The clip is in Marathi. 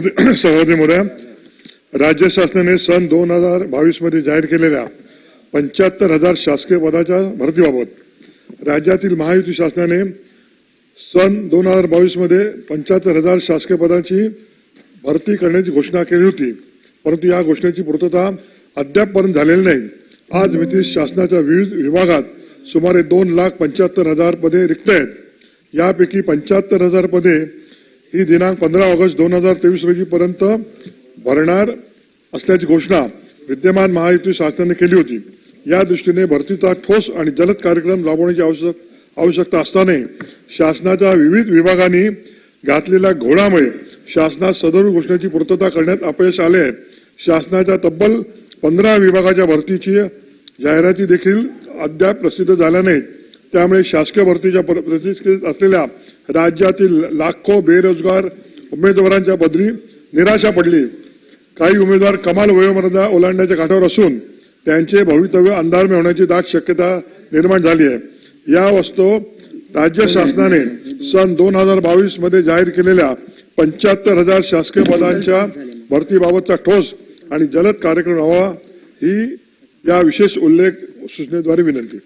महोदय सभापती राज्य शासनाने सन दोन हजार बावीसमध्ये जाहीर केलेल्या पंच्याहत्तर हजार शासकीय पदाच्या भरतीबाबत राज्यातील महायुती शासनाने सन दोन हजार बावीसमध्ये पंच्याहत्तर हजार शासकीय पदांची भरती करण्याची घोषणा केली होती. परंतु या घोषणेची पूर्तता अद्यापपर्यंत झालेली नाही. आज मितीस शासनाच्या विविध विभागात सुमारे दोन लाख पंच्याहत्तर हजार पदे रिक्त आहेत. यापैकी पंच्याहत्तर हजार पदे ही दिनांक पंधरा ऑगस्ट दोन हजार तेवीस रोजी पर्यंत भरणार असल्याची घोषणा विद्यमान महायुती शासनाने केली होती. या दृष्टीने भरतीचा ठोस आणि जलद कार्यक्रम राबवण्याची आवश्यक आवश्यकता असताना शासनाच्या विविध विभागांनी घातलेल्या घोडामुळे शासनात सदर घोषणेची पूर्तता करण्यात अपयश आले आहे. शासनाच्या तब्बल पंधरा विभागाच्या भरतीची जाहिराती देखील अद्याप प्रसिद्ध झाल्या नाहीत. त्यामुळे शासकीय भरतीच्या प्रतिष्ठित असलेल्या राज्यातील लाखो बेरोजगार उमेदवारांच्या बदली निराशा पडली. काही उमेदवार कमाल वयोमर्यादा ओलांडण्याच्या काठावर असून त्यांचे भवितव्य अंधारमे होण्याची दाट शक्यता निर्माण झाली आहे. या वस्तू राज्य शासनाने सन दोन हजार बावीसमध्ये जाहीर केलेल्या पंच्याहत्तर हजार शासकीय पदांच्या भरतीबाबतचा ठोस आणि जलद कार्यक्रम व्हावा ही या विशेष उल्लेख सूचनेद्वारे विनंती.